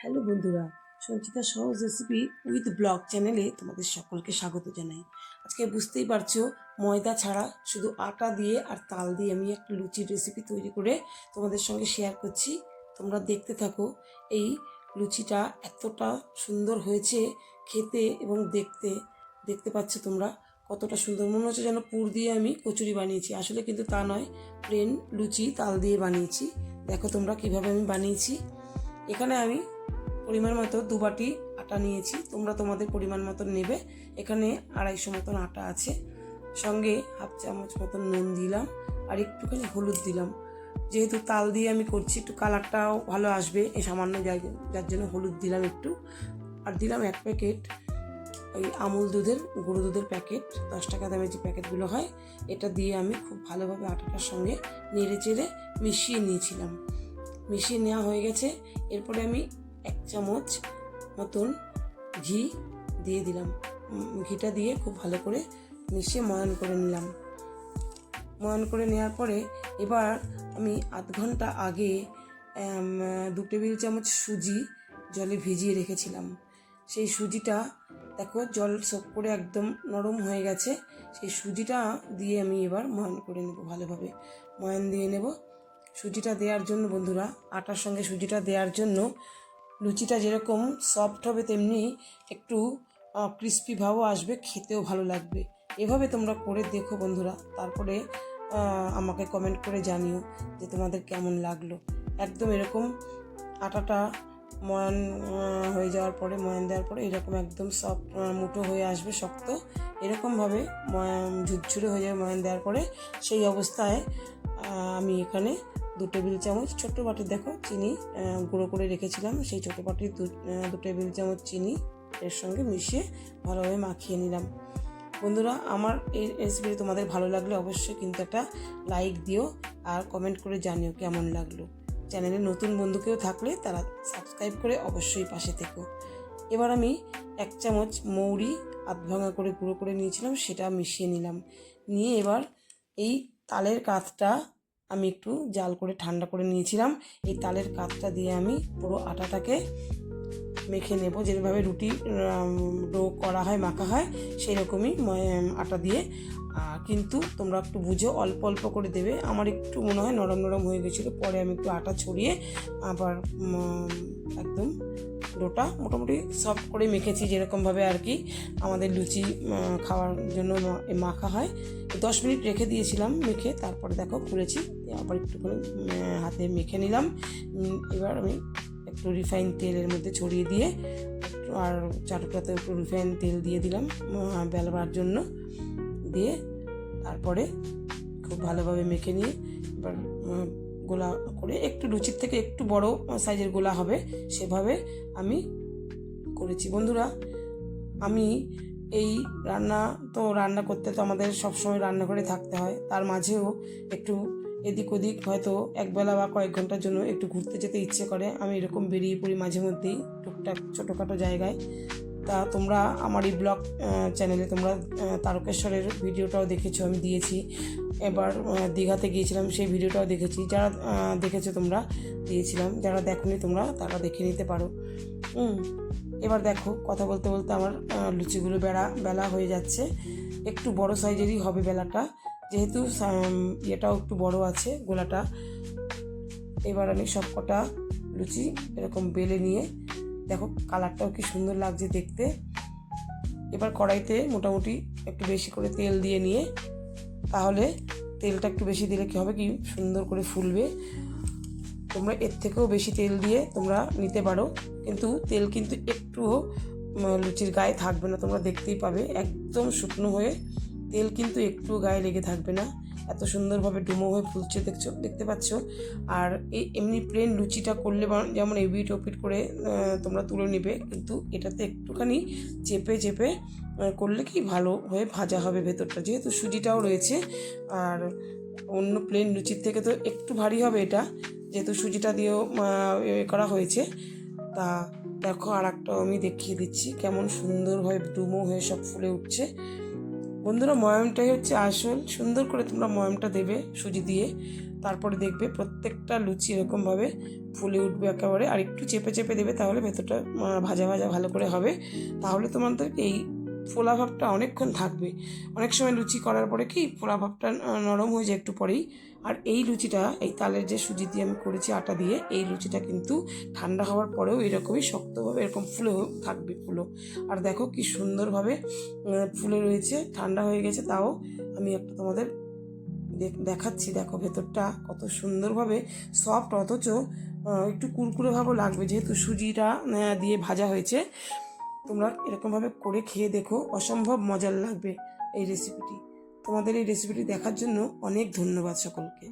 Hello বন্ধুরা সঞ্চিতা সহজ recipe with blog চ্যানেলে তোমাদের সকলকে স্বাগত জানাই। আজকে বুঝতেই পারছ, ময়দা ছাড়া শুধু আটা দিয়ে আর তাল দিয়ে আমি একটা লুচির রেসিপি তৈরি করে তোমাদের সঙ্গে শেয়ার করছি। তোমরা দেখতে থাকো, এই লুচিটা এতটা সুন্দর হয়েছে খেতে এবং দেখতে। দেখতে পাচ্ছ তোমরা কতটা সুন্দর, মনে হচ্ছে যেন পুর দিয়ে আমি কচুরি বানিয়েছি। আসলে কিন্তু তা নয় প্লেন লুচি তাল দিয়ে বানিয়েছি। দেখো তোমরা কীভাবে আমি বানিয়েছি। এখানে আমি পরিমাণ মতো দু বাটি আটা নিয়েছি। তোমরা তোমাদের পরিমাণ মতো নেবে। এখানে আড়াইশো মতন আটা আছে। সঙ্গে হাফ চামচ মতন নুন দিলাম আর একটুখানি হলুদ দিলাম। যেহেতু তাল দিয়ে আমি করছি, একটু কালারটাও ভালো আসবে। এই সামান্য জায়গা, যার জন্য হলুদ দিলাম একটু। আর দিলাম এক প্যাকেট ওই আমুল দুধের, গুঁড়ো দুধের প্যাকেট। দশ টাকা দামের যে প্যাকেটগুলো হয়, এটা দিয়ে আমি খুব ভালোভাবে আটাটার সঙ্গে নেড়ে চেড়ে মিশিয়ে নিয়েছিলাম। মিশিয়ে নেওয়া হয়ে গেছে। এরপরে আমি এক চামচ মতন ঘি দিয়ে দিলাম। ঘিটা দিয়ে খুব ভালো করে মিশিয়ে ময়ান করে নিলাম। ময়ান করে নেওয়ার পরে এবার আমি আধ ঘণ্টা আগে দু টেবিল চামচ সুজি জলে ভিজিয়ে রেখেছিলাম। সেই সুজিটা দেখো জল সোক করে একদম নরম হয়ে গেছে। সেই সুজিটা দিয়ে আমি এবার ময়ান করে নেব ভালোভাবে। ময়ান দিয়ে নেব। সুজিটা দেওয়ার জন্য বন্ধুরা, আটার সঙ্গে সুজিটা দেওয়ার জন্য লুচিটা যেরকম সফট হবে, তেমনি একটু ক্রিস্পি ভাবও আসবে, খেতেও ভালো লাগবে। এভাবে তোমরা করে দেখো বন্ধুরা। তারপরে আমাকে কমেন্ট করে জানিও যে তোমাদের কেমন লাগল। একদম এরকম আটাটা ময়ান হয়ে যাওয়ার পরে, ময়ান দেওয়ার পরে, এরকম একদম সফট মুঠো হয়ে আসবে, শক্ত। এরকমভাবে ময়ান, ঝুরঝুরে হয়ে যাবে ময়ান দেওয়ার পরে, সেই অবস্থায় আমি এখানে দু টেবিল চামচ ছোট্ট বাটি, দেখো চিনি গুঁড়ো করে রেখেছিলাম, সেই ছোটো বাটির দু টেবিল চামচ চিনি এর সঙ্গে মিশিয়ে ভালোভাবে মাখিয়ে নিলাম। বন্ধুরা, আমার এই রেসিপি তোমাদের ভালো লাগলে অবশ্যই কিন্তু একটা লাইক দিও আর কমেন্ট করে জানিও কেমন লাগল। চ্যানেলে নতুন বন্ধু কেউ থাকলে তারা সাবস্ক্রাইব করে অবশ্যই পাশে থেকো। এবার আমি এক চামচ মৌরি আধ ভাঙা করে গুঁড়ো করে নিয়েছিলাম, সেটা মিশিয়ে নিলাম। নিয়ে এবার এই তালের কাতটা আমি একটু জাল করে ঠান্ডা করে নিয়েছিলাম। এই তালের কাতটা দিয়ে আমি পুরো আটাটাকে মেখে নেব। যেভাবে রুটি ডো করা হয়, মাখা হয় সেই রকমই আটা দিয়ে। কিন্তু তোমরা একটু বুঝো, অল্প অল্প করে দেবে। আমার একটু মনে হয় নরম নরম হয়ে গেছিল। পরে আমি একটু আটা ছড়িয়ে আবার একদম ডোটা মোটামুটি সফট করে মেখেছি যেরকমভাবে আর কি। আমাদের লুচি খাওয়ার জন্য মাখা হয়। দশ মিনিট রেখে দিয়েছিলাম মেখে, তারপরে দেখো খুলেছি। আবার একটুখানি হাতে মেখে নিলাম। এবার আমি একটু রিফাইন তেলের মধ্যে ছড়িয়ে দিয়ে আর চাটুটাতে একটু রিফাইন তেল দিয়ে দিলাম বেলবার জন্য। দিয়ে তারপরে খুব ভালোভাবে মেখে নিয়ে এবার গোলা করে একটু লুচির থেকে একটু বড় সাইজের গোলা হবে, সেভাবে আমি করেছি। বন্ধুরা, আমি এই রান্না তো রান্না করতে তো আমাদের সবসময় রান্নাঘরে থাকতে হয়, তার মাঝেও একটু এদিক ওদিক হয়তো একবেলা বা কয়েক ঘণ্টার জন্য একটু ঘুরতে যেতে ইচ্ছে করে। আমি এরকম বেরিয়ে পড়ি মাঝে মধ্যেই টুকটাক ছোটোখাটো জায়গায়। তা তোমরা আমার এই ব্লগ চ্যানেলে তোমরা তারকেশ্বরের ভিডিওটাও দেখেছ, আমি দিয়েছি। এবার দীঘাতে গিয়েছিলাম, সেই ভিডিওটাও দেখেছি। যারা দেখেছ তোমরা, দিয়েছিলাম। যারা দেখোনি তোমরা, তারা দেখে নিতে পারো। এবার দেখো, কথা বলতে বলতে আমার লুচিগুলো বেড়া, বেলা হয়ে যাচ্ছে। একটু বড় সাইজেরই হবে বেলাটা। যেহেতু ইয়েটাও একটু বড় আছে, গোলাটা। এবার আমি সব কটা লুচি এরকম বেলে নিয়ে দেখো, কালারটাও কি সুন্দর লাগছে দেখতে। এবার কড়াইতে মোটামুটি একটু বেশি করে তেল দিয়ে নিয়ে, তাহলে তেলটা একটু বেশি দিলে কি হবে কি, সুন্দর করে ফুলবে। তোমরা এর থেকেও বেশি তেল দিয়ে তোমরা নিতে পারো, কিন্তু তেল কিন্তু একটুও লুচির গায়ে থাকবে না, তোমরা দেখতেই পাবে। একদম শুকনো হয়ে তেল কিন্তু একটু গায়ে লেগে থাকবে না। এত সুন্দরভাবে ডুমো হয়ে ফুলছে, দেখছ, দেখতে পাচ্ছ। আর এই এমনি প্লেন লুচিটা করলে যেমন এবিট ওপিট করে তোমরা তুলে নেবে, কিন্তু এটাতে একটুখানি চেপে চেপে করলে কি ভালো হয়ে ভাজা হবে ভেতরটা। যেহেতু সুজিটাও রয়েছে, আর অন্য প্লেন লুচির থেকে তো একটু ভারী হবে এটা, যেহেতু সুজিটা দিয়েও এ করা হয়েছে। তা দেখো আর একটাও আমি দেখিয়ে দিচ্ছি, কেমন সুন্দরভাবে ডুমো হয়ে সব ফুলে উঠছে। বন্ধুরা ময়মটাই হচ্ছে আসল। সুন্দর করে তোমরা ময়মটা দেবে, সুজি দিয়ে। তারপরে দেখবে প্রত্যেকটা লুচি এরকমভাবে ফুলে উঠবে একেবারে। আর একটু চেপে চেপে দেবে তাহলে ভেতরটা ভাজা ভাজা ভালো করে হবে। তাহলে তোমাদেরকে এই ফোলা ভাবটা অনেকক্ষণ থাকবে। অনেক সময় লুচি করার পরে কি ফোলা ভাবটা নরম হয়ে যায় একটু পরেই। আর এই লুচিটা, এই তালের যে সুজি দিয়ে আমি করেছি আটা দিয়ে, এই লুচিটা কিন্তু ঠান্ডা হওয়ার পরেও এরকমই শক্তভাবে, এরকম ফুলে থাকবে ফুলো আর দেখো কি সুন্দরভাবে ফুলে রয়েছে, ঠান্ডা হয়ে গেছে, তাও আমি একটা তোমাদের দেখ- দেখাচ্ছি। দেখো ভেতরটা কত সুন্দরভাবে সফট অথচ একটু কুরকুরে ভাবও লাগবে, যেহেতু সুজিটা দিয়ে ভাজা হয়েছে। তোমরা এরকমভাবে করে খেয়ে দেখো, অসম্ভব মজার লাগবে এই রেসিপিটি তোমাদের এই রেসিপিটি দেখার জন্য অনেক ধন্যবাদ সকলকে।